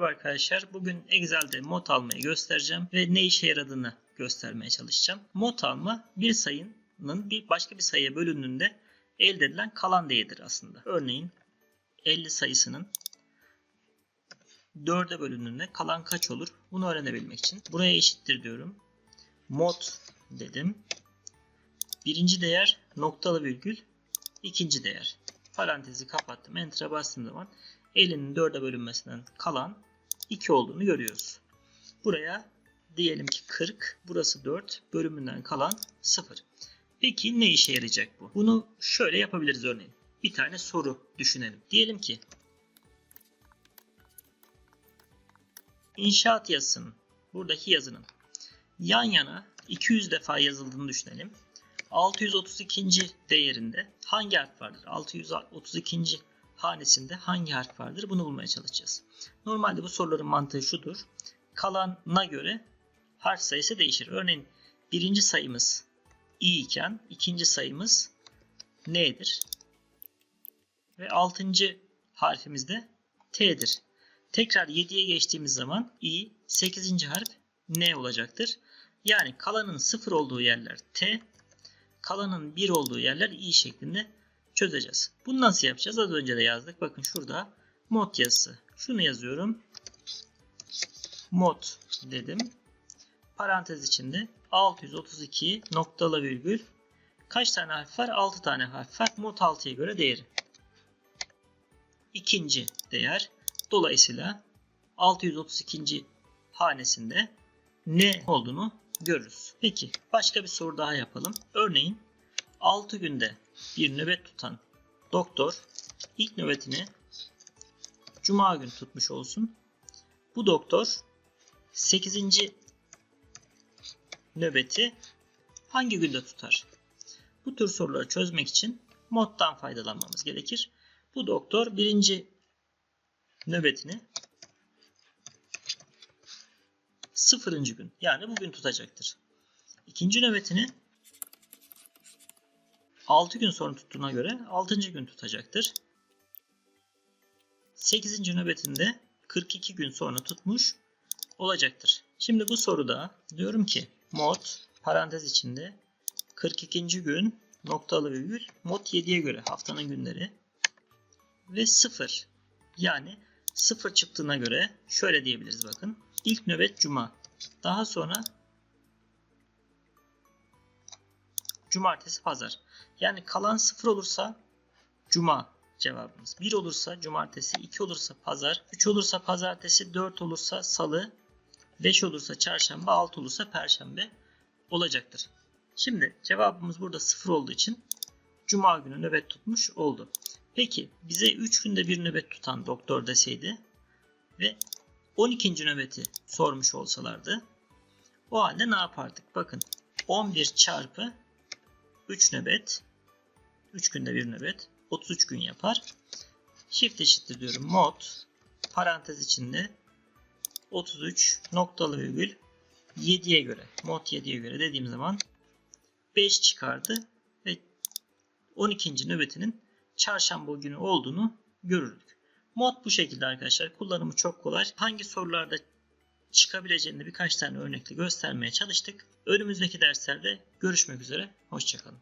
Merhaba arkadaşlar. Bugün Excel'de mod almayı göstereceğim ve ne işe yaradığını göstermeye çalışacağım. Mod alma bir sayının bir başka bir sayıya bölündüğünde elde edilen kalan değeridir aslında. Örneğin 50 sayısının 4'e bölündüğünde kalan kaç olur? Bunu öğrenebilmek için buraya eşittir diyorum. Mod dedim. Birinci değer noktalı virgül ikinci değer. Parantezi kapattım. Enter'a bastığım zaman 50'nin 4'e bölünmesinden kalan 2 olduğunu görüyoruz. Buraya diyelim ki 40, burası 4, bölümünden kalan 0. Peki ne işe yarayacak bu? Bunu şöyle yapabiliriz örneğin. Bir tane soru düşünelim. Diyelim ki inşaat yazısının, buradaki yazının yan yana 200 defa yazıldığını düşünelim. 632. değerinde hangi harf vardır? 632. hanesinde hangi harf vardır? Bunu bulmaya çalışacağız. Normalde bu soruların mantığı şudur. Kalana göre harf sayısı değişir. Örneğin birinci sayımız i iken ikinci sayımız n'dir. Ve altıncı harfimiz de t'dir. Tekrar 7'ye geçtiğimiz zaman i 8. harf n olacaktır. Yani kalanın 0 olduğu yerler t, kalanın 1 olduğu yerler i şeklinde çözeceğiz. Bunu nasıl yapacağız? Az önce de yazdık. Bakın şurada mod yazısı. Şunu yazıyorum. Mod dedim. Parantez içinde 632 noktalı virgül. Kaç tane harf var? 6 tane harf var. Mod 6'ya göre değeri. İkinci değer. Dolayısıyla 632. hanesinde ne olduğunu görürüz. Peki başka bir soru daha yapalım. Örneğin 6 günde bir nöbet tutan doktor ilk nöbetini cuma günü tutmuş olsun. Bu doktor 8. nöbeti hangi günde tutar? Bu tür soruları çözmek için moddan faydalanmamız gerekir. Bu doktor birinci nöbetini sıfırıncı gün yani bugün tutacaktır. İkinci nöbetini 6 gün sonra tuttuğuna göre 6. gün tutacaktır. 8. nöbetinde 42 gün sonra tutmuş olacaktır. Şimdi bu soruda diyorum ki mod parantez içinde 42. gün noktalı virgül mod 7'ye göre haftanın günleri ve 0 yani 0 çıktığına göre şöyle diyebiliriz bakın. İlk nöbet cuma. Daha sonra cumartesi pazar. Yani kalan 0 olursa cuma cevabımız. 1 olursa cumartesi, 2 olursa pazar, 3 olursa pazartesi, 4 olursa salı, 5 olursa çarşamba, 6 olursa perşembe olacaktır. Şimdi cevabımız burada 0 olduğu için cuma günü nöbet tutmuş oldu. Peki bize 3 günde bir nöbet tutan doktor deseydi ve 12. nöbeti sormuş olsalardı o halde ne yapardık? Bakın 11 çarpı 3 nöbet 3 günde bir nöbet 33 gün yapar. Shift eşittir diyorum. Mod parantez içinde 33 noktalı virgül 7'ye göre mod 7'ye göre dediğim zaman 5 çıkardı ve 12. nöbetinin çarşamba günü olduğunu görürdük. Mod bu şekilde arkadaşlar. Kullanımı çok kolay. Hangi sorularda çıkabileceğini birkaç tane örnekle göstermeye çalıştık. Önümüzdeki derslerde görüşmek üzere. Hoşçakalın.